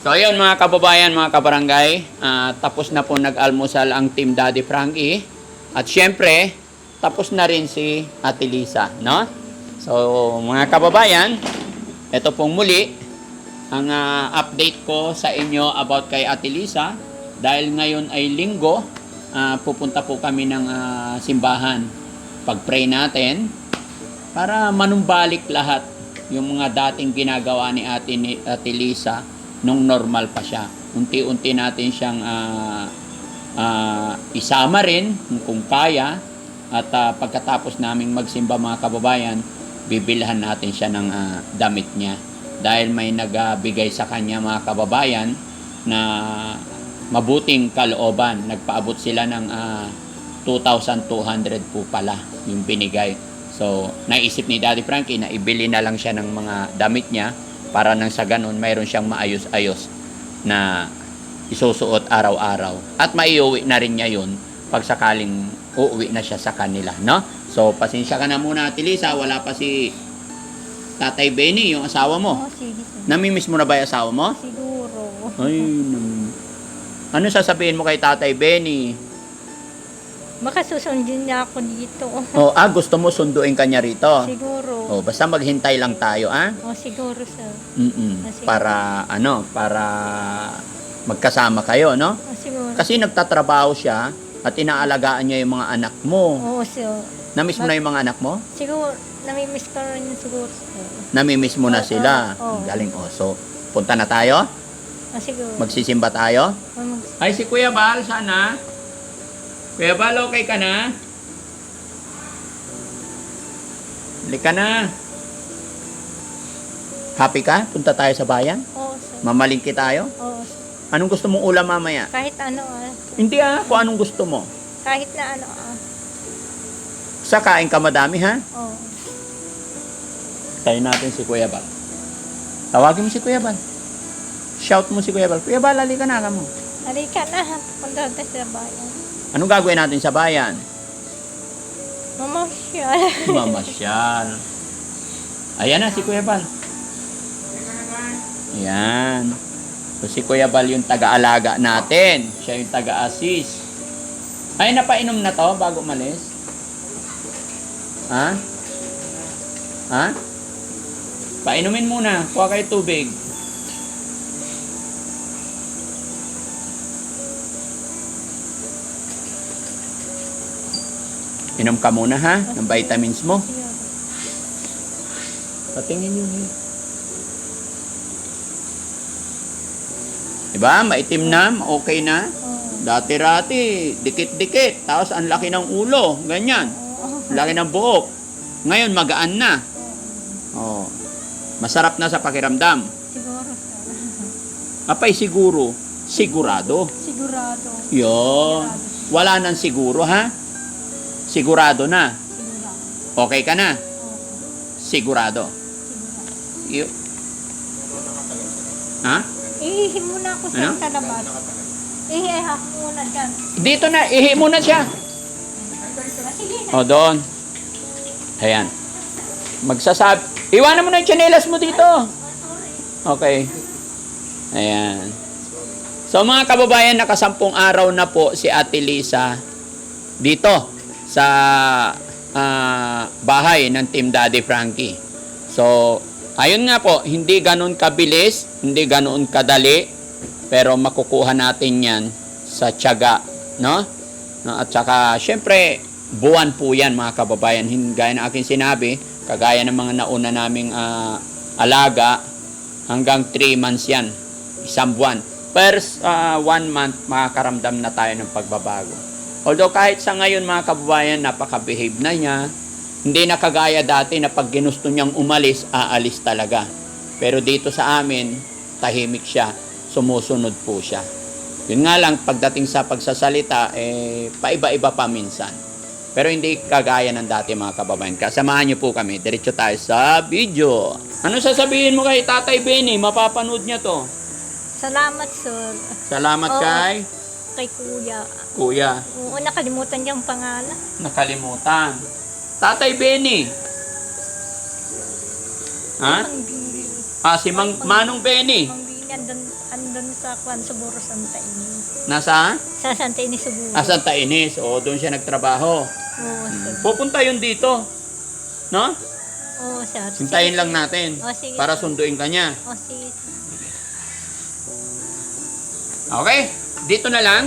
So ayun mga kababayan, mga kabarangay, ah, tapos na po nag-almusal ang Team Daddy Frankie. At syempre, tapos na rin si Ate Lisa, no? So mga kababayan, ito pong muli ang ah, update ko sa inyo about kay Ate Lisa. Dahil ngayon ay linggo, ah, pupunta po kami ng ah, simbahan. Pag-pray natin para manumbalik lahat yung mga dating ginagawa ni Ate, ni Ate Lisa nung normal pa siya. Unti-unti natin siyang ah, ah, isama rin kung kaya at ah, pagkatapos naming magsimba mga kababayan, bibilhan natin siya ng ah, damit niya. Dahil may nagbigay sa kanya mga kababayan na mabuting kalooban. Nagpaabot sila ng ah, 2,200 po pala yung binigay. So, naisip ni Daddy Frankie na ibili na lang siya ng mga damit niya para nang sa ganun mayroon siyang maayos-ayos na isusuot araw-araw. At maiuwi na rin niya yun pag sakaling uuwi na siya sa kanila, no? So, pasensya ka na muna, Ate Lisa. Wala pa si Tatay Benny, yung asawa mo. Oo, sige. Namimiss mo na ba yung asawa mo? Siguro. Ay, ano sasabihin mo kay Tatay Benny? Baka susundin niya ako dito. O, ah, gusto mo sunduin kanya rito? Siguro. O, basta maghintay lang tayo, ah? Oh, siguro, sir. Kasi- Para, ano, para magkasama kayo, no? Oh, siguro. Kasi nagtatrabaho siya at inaalagaan niya yung mga anak mo. Oo, sir. Namiss mo na yung mga anak mo? Siguro, namimiss ko rin siguro, sir. Namimiss mo na Oo, sila. oo. Galing, oh. So, punta na tayo? Oh, siguro. Magsisimba tayo? Oh, mag- Ay, si Kuya Bal, sana. Kuya Bal, okay ka na? Halika na. Happy ka? Punta tayo sa bayan? Oo, sir. Mamalingki tayo? Oo, sir. Anong gusto mong ulam mamaya? Kahit ano, ah. Hindi ah, kung anong gusto mo. Kahit na ano, ah. Sa kain ka madami ha? Oo. Tayo natin si Kuya Bal. Tawagin mo si Kuya Bal. Shout mo si Kuya Bal. Kuya Bal, halika na ka mo. Halika na, punta tayo sa bayan. Anong gagawin natin sa bayan? Mamasyal. Mamasyal. Ayan na si Kuya Bal. Ayan. So si Kuya Bal yung taga-alaga natin. Siya yung taga-assist. Ay, napainom na to bago umalis? Ha? Ha? Painumin muna. Kuha kayo tubig. Inom ka muna ha, ng vitamins mo. Patingin yun eh. Diba? Maitim na, okay na. Dati-rati, dikit-dikit. Tapos ang laki ng ulo, ganyan. Laki ng buhok. Ngayon, magaan na. Oh. Masarap na sa pakiramdam. Siguro. Apay siguro, sigurado. Sigurado. Yun. Wala nang siguro, ha? Sigurado na. Sigurado. Okay ka na? Sigurado. Sigurado. Y- ha? Ihihi muna ako Ano? sa labas. Ihiha ko muna dyan. Dito na, ihi mo na siya. Na. O, doon. Ayan. Magsasab... Iwanan mo na yung tsinelas mo dito. Okay. Ayan. So, mga kababayan, nakasampung araw na po si Ate Lisa dito sa ah, bahay ng Team Daddy Frankie. So, ayun nga po, hindi ganun kabilis, hindi ganun kadali, pero makukuha natin yan sa tiyaga, no? At saka, syempre, buwan po yan mga kababayan. Gaya ng aking sinabi, kagaya ng mga nauna naming ah, alaga, hanggang 3 months yan. Isang buwan. First ah, one month, makakaramdam na tayo ng pagbabago. Although kahit sa ngayon mga kababayan, napaka-behave na niya. Hindi na kagaya dati na pag ginusto niyang umalis, aalis talaga. Pero dito sa amin, tahimik siya. Sumusunod po siya. Yun nga lang, pagdating sa pagsasalita, eh, paiba-iba pa minsan. Pero hindi kagaya ng dati mga kababayan. Kasamahan niyo po kami. Diretso tayo sa video. Ano sasabihin mo kay Tatay Benny? Mapapanood niya to. Salamat, sir. Salamat Oo. kay Kay kuya. Kuya. Oo, nakalimutan niyang pangalan. Nakalimutan. Tatay Benny. Ha? Bili. Ah, si Mang Manong Benny. Mang Bili. andun, andun sa Kwan Suburo, Santa Ines. Nasa? Sa Santa Ines, Suburo. Ah, Santa Ines. O, doon siya nagtrabaho. Oo, sir. Pupunta yun dito. No? Oo, sir. Hintayin lang natin. O, sige, Para sunduin ka niya. O, sige, sir. Okay? Dito na lang.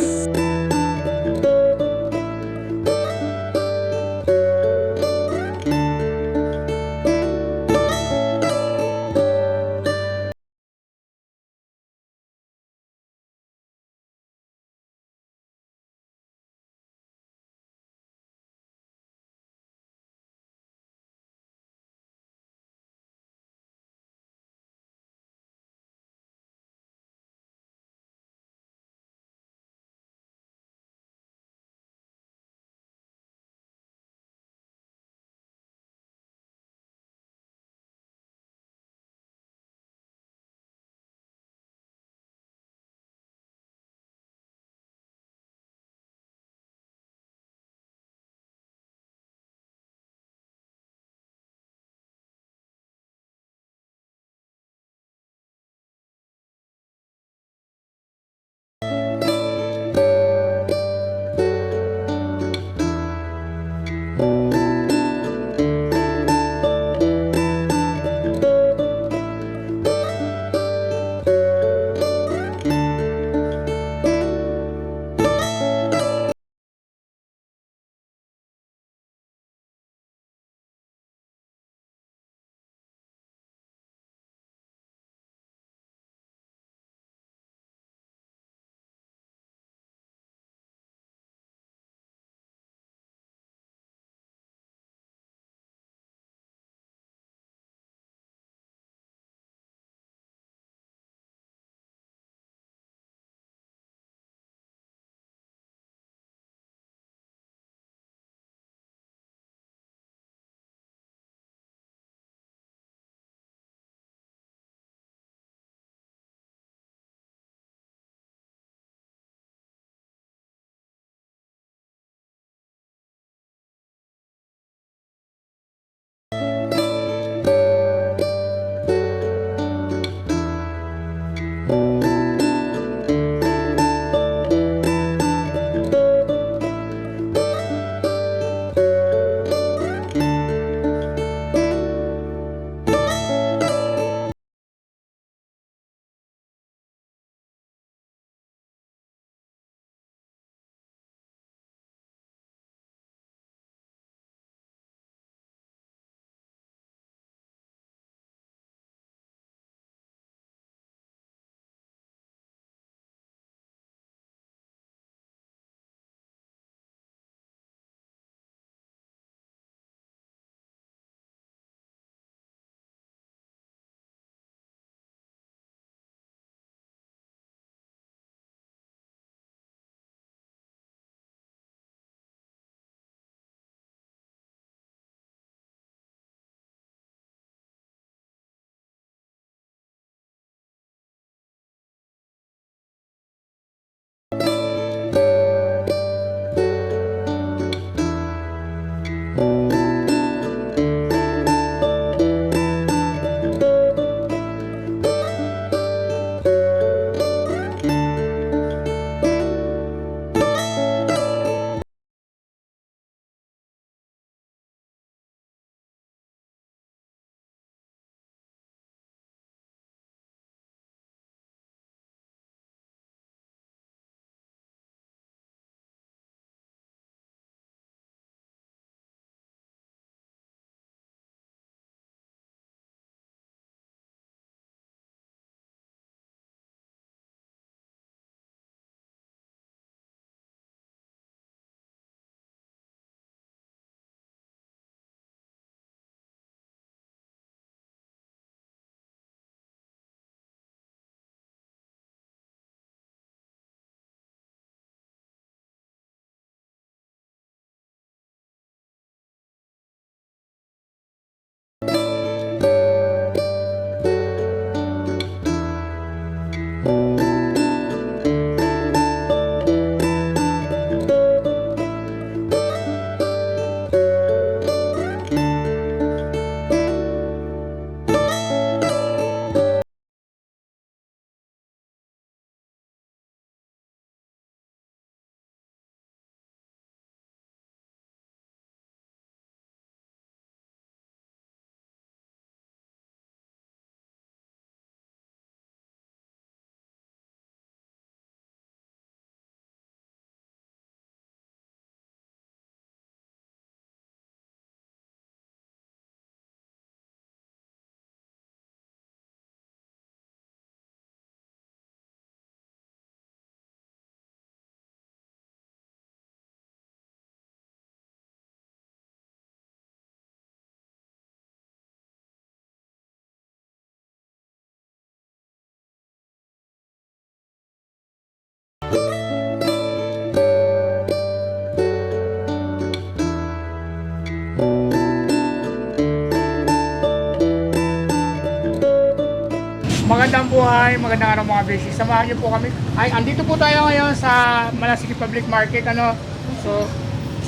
Ay, magandang araw mga beshi. Samahan niyo po kami. Ay, andito po tayo ngayon sa Malasiki Public Market. Ano? So,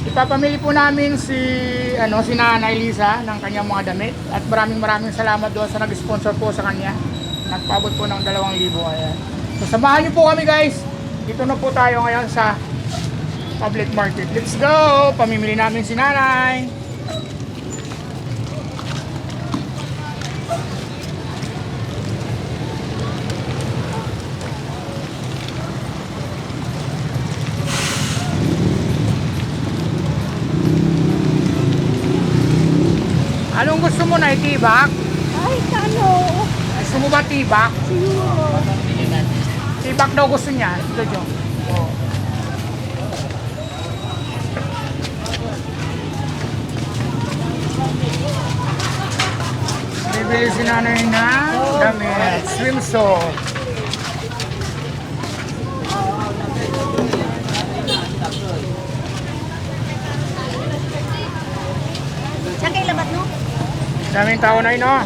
ipapamili po namin si ano si Nanay Lisa ng kanyang mga damit at maraming maraming salamat doon sa nag-sponsor po sa kanya. Nagpaabot po ng 2,000 ayan. So samahan niyo po kami guys. Dito na po tayo ngayon sa public market. Let's go! Pamimili namin si Nanay. Itibak? Ay, kano? Gusto mo ba tibak? Siguro. Tibak daw gusto niya. Ito dyan. Oh. Bibili si nanay na damit. Swimsuit. Saan kayo labat, no? Daming tao na yun, oh.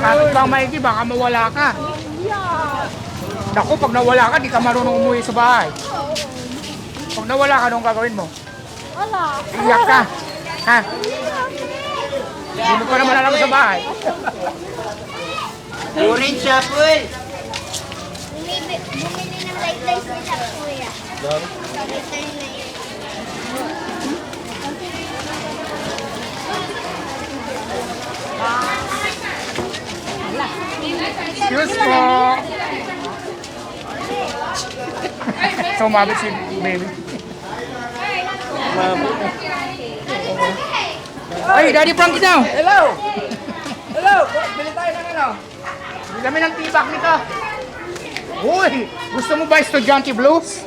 Kapit bang maigi, baka mawala ka. Naku, pag nawala ka, di ka marunong umuwi sa bahay. Pag nawala ka, anong gagawin mo? Wala. Iyak ka. Ha? Hindi mo pa naman alam sa bahay. Orange apple. Bumili, bumili ng light light sa kuya. Light light na yun. Excuse po. Sumabit si baby. Ay, Daddy Frankie daw. Hello! Hello! Bili tayo ng ano? Bili kami ng tibak nito. Uy, gusto mo ba estudyante blues?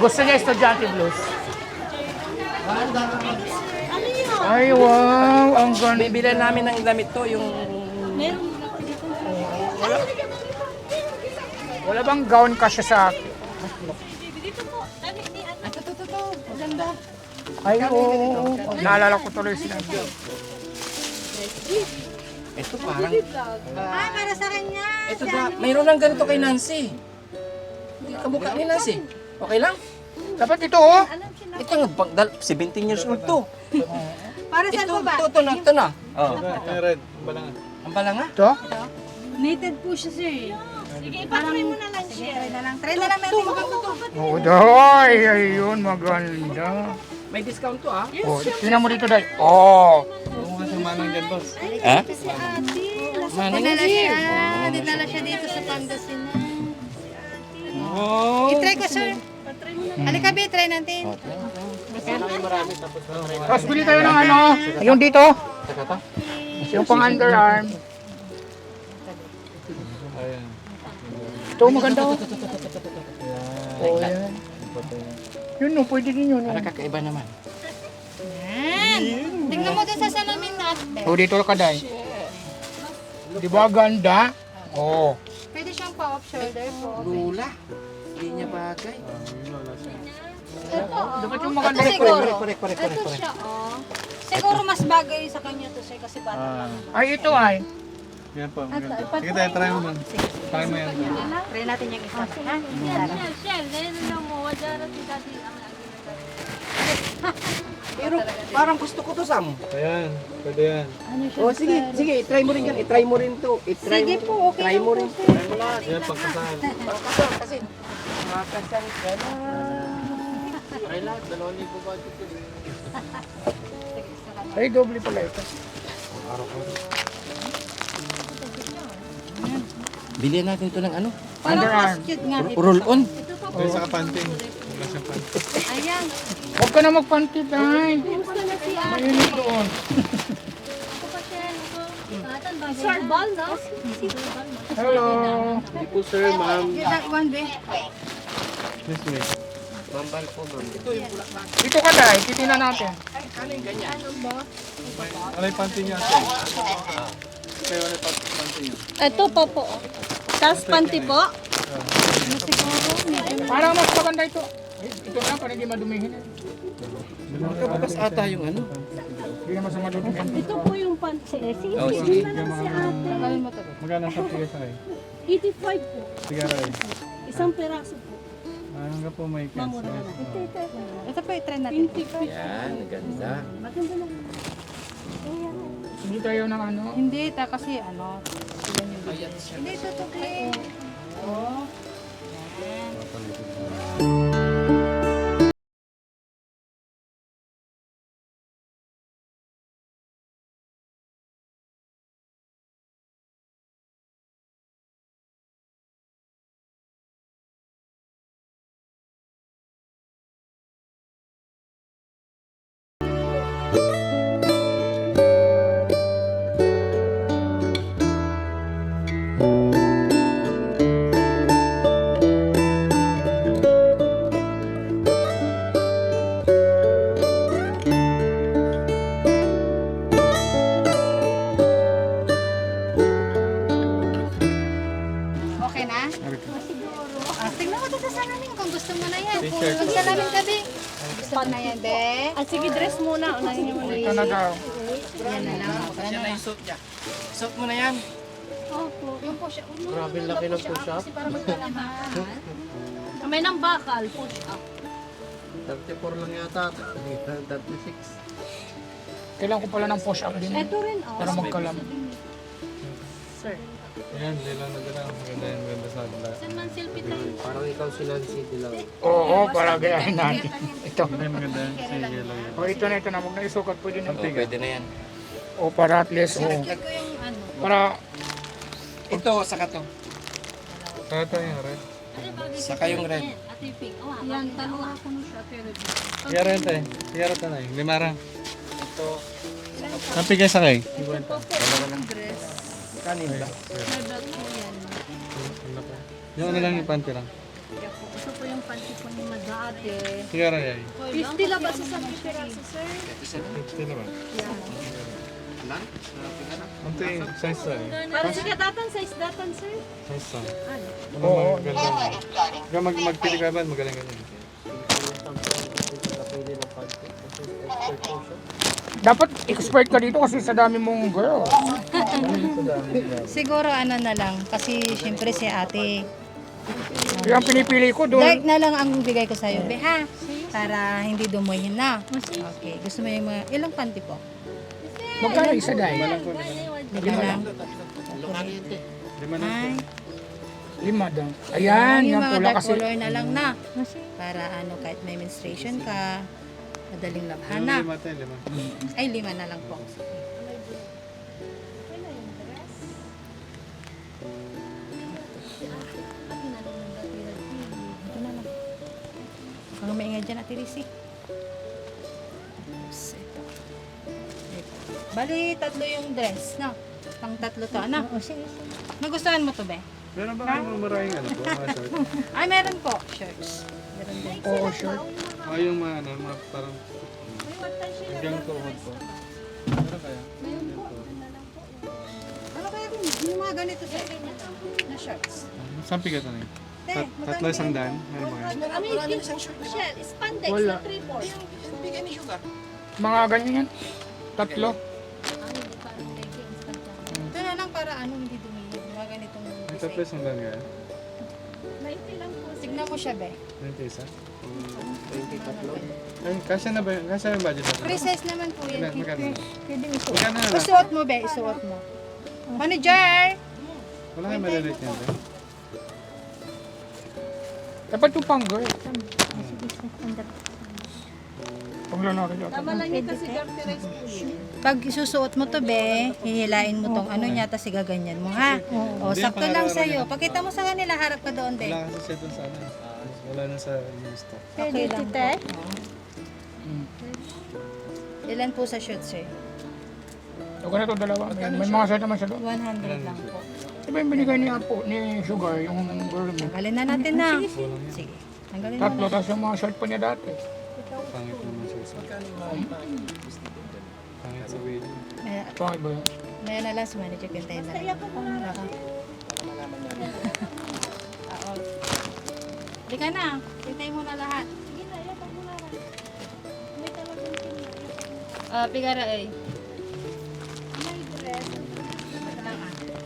gusto niya estudyante blues. Ay, wow, ang ganda. Bibilan namin ng damit to, yung... Wala bang gown kasya sa akin? Ay, oo. Naalala ko tuloy sinabi. Ito parang... Ah, para sa kanya. Ito da, mayroon lang ganito kay Nancy. Hindi kamukha ni Nancy. Okay lang? Dapat ito, oh. Ito nga, dal- 17 years old to. Para saan Ito, po ba? ito, ito na, ito na. Oh, ito. Ang balanga. Ito? Nated po siya, sir. Sige, ipatry mo na lang siya. Try na lang. Try na lang natin. Oo, doy. Ayun, maganda. May discount to ah. Oh, tingnan mo dito, day. Oh. Ha? Si ate. Manang Dinala siya. Dinala siya dito sa Pangasinan. Oh. I-try ko, sir. Halika, B, try natin. Tapos bili tayo ng ano, yung dito. Yung pang underarm. Ito, maganda. oh. Oh, yan. Yun, no, pwede din yun. Para kakaiba naman. Yan. Tingnan mo doon sa salamin natin. Oh, dito ka, day. Di ba ganda? Oh. Pwede siyang pa-off shoulder po. Lula. Hindi niya bagay. Ito, Dapat yung Ito maganda. siguro. Correct, correct, correct, Ito correct, correct. siya, oh. Siguro mas bagay sa kanya to, sir, kasi bata. Ay, ito ay. Yan po. maganda. Sige tayo, try mo lang. Try mo yan. Try natin yung isa. Ha? Pero parang gusto ko to, Sam. Ayan, pwede yan. Oh, sige, sige, i-try mo rin yan. I-try mo rin to. I-try Sige mo. po, okay Try lang mo po, rin. Try mo lahat. Yan, pagkasal. Pangkasal kasi. Makasal ka na. Try lahat. Dalawang libo ba ito? Ay, doble pala ito. Bilhin natin to ng ano? Cute nga. Roll on. Pwede sa kapanting. Wala siyang panting. Ayan. Huwag ka na magpanti, day. Gusto na si ate. Mainit doon. Sir, ball, no? Hello. Hindi po sir, ma'am. Get that one, be. This way. Mambal po, ma'am. Dito ka, day. Titingnan natin. Ano yung panting niya sir? Kayo ano yung panting niya? Ito po po. Tapos panty po. Parang mas maganda ito. Eh, ito na, para hindi madumihin. Magkabukas ata yung ano. Hindi naman sa madumihin. Ito po yung pansi. Eh, sige, Oh, sige na lang si ate. Magkano sa tigas ay? 85 po. Sigara ay. Isang peraso po. Ah, hanggang po may. Mamura na. Ito, ito. Ito po i-try natin. 25. Yan, ganda. Maganda lang. Hindi tayo ng ano. Hindi, ta kasi ano. Sila yung Hindi, ito to clean. Kasi para magkalaman. May nang bakal. Push up. 34 lang yata. 36. Kailangan ko pala ng push up din. Ito rin, oh. Para magkalam. Sir. Ayan, lilang na dala. Maganda yan, maganda sa dala. Saan man selfie tayo? Parang ikaw si Nancy Dilaw. Oo, para gayahin natin. Ito. Ay, maganda yan. Sa yellow yan. O ito na ito na. Huwag na isukat po din. Oh, pwede na yan. O para at least. O. Ko yung ano. Para Ito, saka to. Saka ito yung red. Saka yung red. Yan. Tanong ako nung siya. Pero Sigara yan tayo. Ito na eh. Limarang. Ito. Ang pigay sa kay? Kanin ba? Yung ano lang yung panty lang. Ito po yung panty po ni Madate. Sigara yan. 50 lang ba sa sa peraso, sir? Ito naman. Ang ito yung size sa eh. Para sa datan, size datan, sir. Size sa. Ano Oo. maganda mo. Kaya mag magpili ka ba? Magaling ka din. dapat expert ka dito kasi sa dami mong girl. Siguro ano na lang. Kasi syempre si ate. Kaya ang pinipili ko Dark doon. na lang ang bigay ko sa'yo, be ha? Para hindi dumuhin na. Okay. Gusto mo yung mga, ilang panty po? Magkano isa dahil? Lima lang. Lima na. Ay, Lima daw. Ayan, yung yung mga pula dark kasi. color na lang na. Para ano, kahit may menstruation ka, madaling labhan na. Lima tayo, lima. Ay, lima na lang po. Kang maingay dyan, Ate Risi. Bali, tatlo yung dress, no? Pang tatlo to, ano? O, sige, sige. Nagustuhan mo to, be? Meron ba kayong maraming ano po? Ah, short. Ay, meron po. Shirts. Meron din. Oo, sure. Ah, yung mga ano, mga parang hanggang tuhod po. Meron kaya? Ano kaya kung yung mga ganito, sir? Na shirts. Saan pigat ano yun? Tat tatlo isang daan? Meron ba kaya? I mean, yung shell, spandex Wala. na 3-4. Bigay ni Sugar. Mga ganyan yan. Tatlo. Ito design. isang daan kaya? 90 lang po. Tignan mo siya, be. 20 isa? 23. Ay, kasya na ba yun? Kasya yung budget natin? Free size naman po yan. Magkano? Pwede. Magkano na lang? Isuot mo, be. Isuot mo. Manager! Wala kayong maliliit yan, be? Dapat yung pang girl. Pag lalaki daw. Tama lang yun kasi dirty rice po yun. Pag isusuot mo to, be, hihilain mo tong ano niya, tapos igaganyan mo, ha? O, sakto lang sa'yo. Pakita mo sa kanila, harap ka doon, be. Wala kasi siya dun sa ano. ah, Wala na sa yung stock. Okay lang. Tite? Ilan po sa shoot, sir? Huwag na ito dalawa. May, may mga set naman siya doon. 100 lang po. Diba yung binigay ni Apo, ni Sugar, yung girl mo. Tanggalin na natin na. Sige. Tanggalin na Tatlo, tapos yung mga shirt pa niya dati. Pangit ba yun? May na last man, check yung tayo na. Kaya ko na. Oo. Hindi ka na. Hintay mo na lahat. Sige na, yapak mo. May tawag yung Ah, pigara eh. May dress.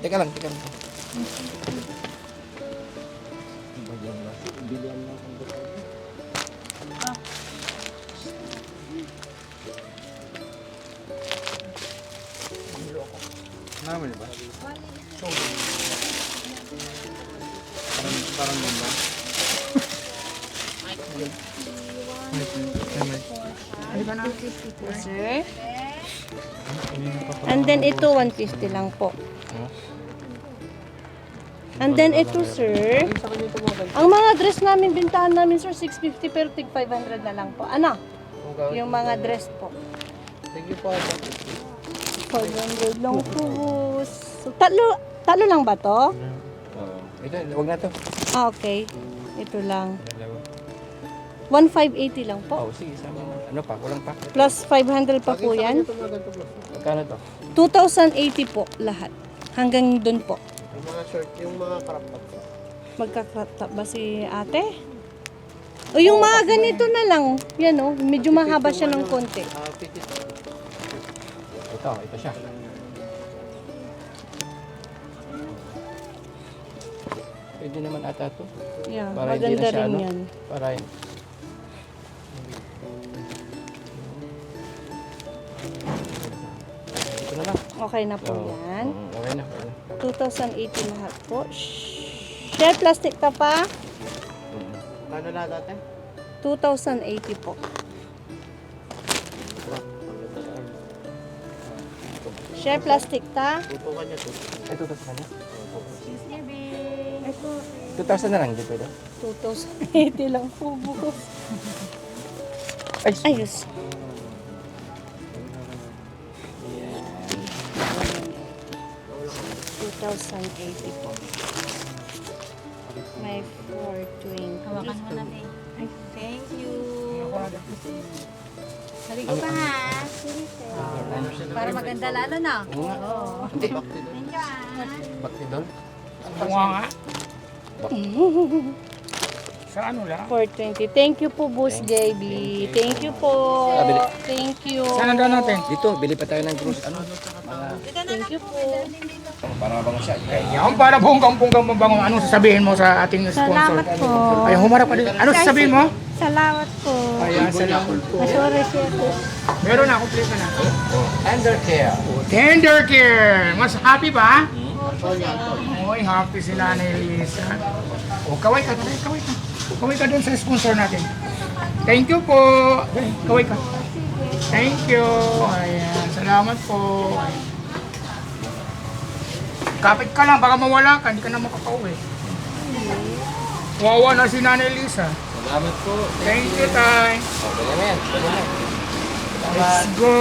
Teka lang, teka lang. Bagyan na. Bilian na akong Ah. Namin ba? Parang, parang ganda. Sir. And then ito, 150 lang po. And then ito, sir. Ang mga dress namin, bintahan namin, sir, 650 pero tig 500 na lang po. Ano? Yung mga dress po. Thank you po. 500 lang po. Tatlo, tatlo lang ba to? Oo. Ito, wag na to. Ah, okay. Ito lang. Dalawa. 1,580 lang po. Oh, sige, sama mo. Ano pa? Kulang pa? Plus 500 pa po yan. Magkano to? 2,080 po lahat. Hanggang dun po. Yung mga short, yung mga top. Magkakrop top ba si ate? O yung mga ganito na lang. Yan o. Medyo mahaba siya ng konti. Ah, pitit. Ito, ito siya. Pwede naman ata to. Yeah, Para hindi na siya, rin ano? yan. Para yun. Ito na lang. Okay na po Oo. yan. Mm, Okay na. Okay na. 2,080 lahat po. Shhh. Share plastic ka pa? Paano na dati? 2,080 po. Share plastic ta? Tutukan niya to. Ay, tutukan niya? 2,000 na lang, di pwede? 2,080 lang po bukas. Ay, Ayos. Thousand eighty po. May 420. Hawakan mo na. Ay, thank you. Haligo pa ha. Para maganda lalo na. Oo nga. Hindi. Thank you ah. Bakti doon? Bunga nga. Sa ano lang? 420. Thank you po, Boss JB. Thank you po. Kabili. Thank you. Saan ang daan natin? Dito, bili pa tayo ng grocery. Ano? Mga, Thank you po. para mabango siya. Yan, para bonggang-bonggang mabango. Anong sasabihin mo sa ating sponsor? Salamat po. Ay, humarap ka dito. Ano sasabihin mo? Salamat po. Ayan, salamat po. Masore siya po. Meron na, complete na. Under care. Tender care! Mas happy ba? Oy, happy si Nanay Lisa. O, kaway ka, kaway, kaway ka. Kaway ka dun sa sponsor natin. Thank you po. Kaway ka. Thank you. Ayan, salamat po. Kapit ka lang, baka mawala ka, hindi ka na makakauwi. Wawa na si Nanay Lisa. Salamat po. Thank you, Tay. Okay naman. Let's go.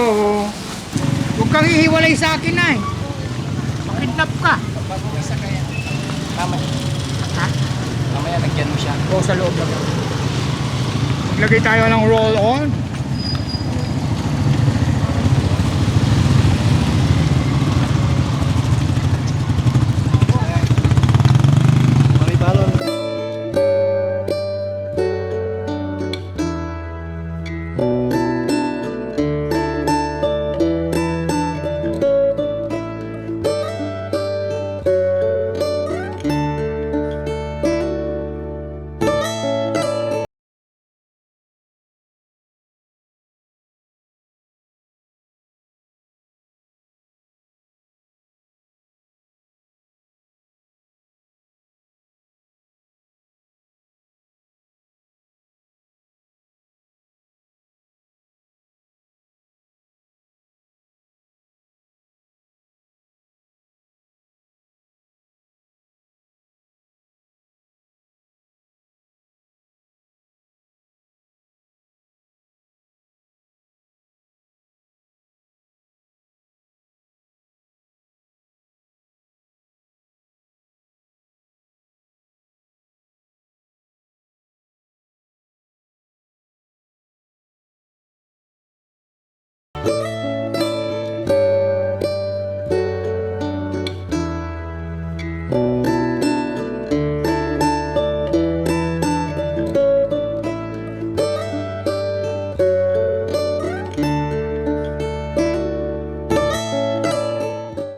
Huwag kang hihiwalay sa akin, Nay. Makidnap ka. Tama. Ha? Mamaya, lagyan mo siya. O sa loob lang. Maglagay tayo ng roll-on. Mami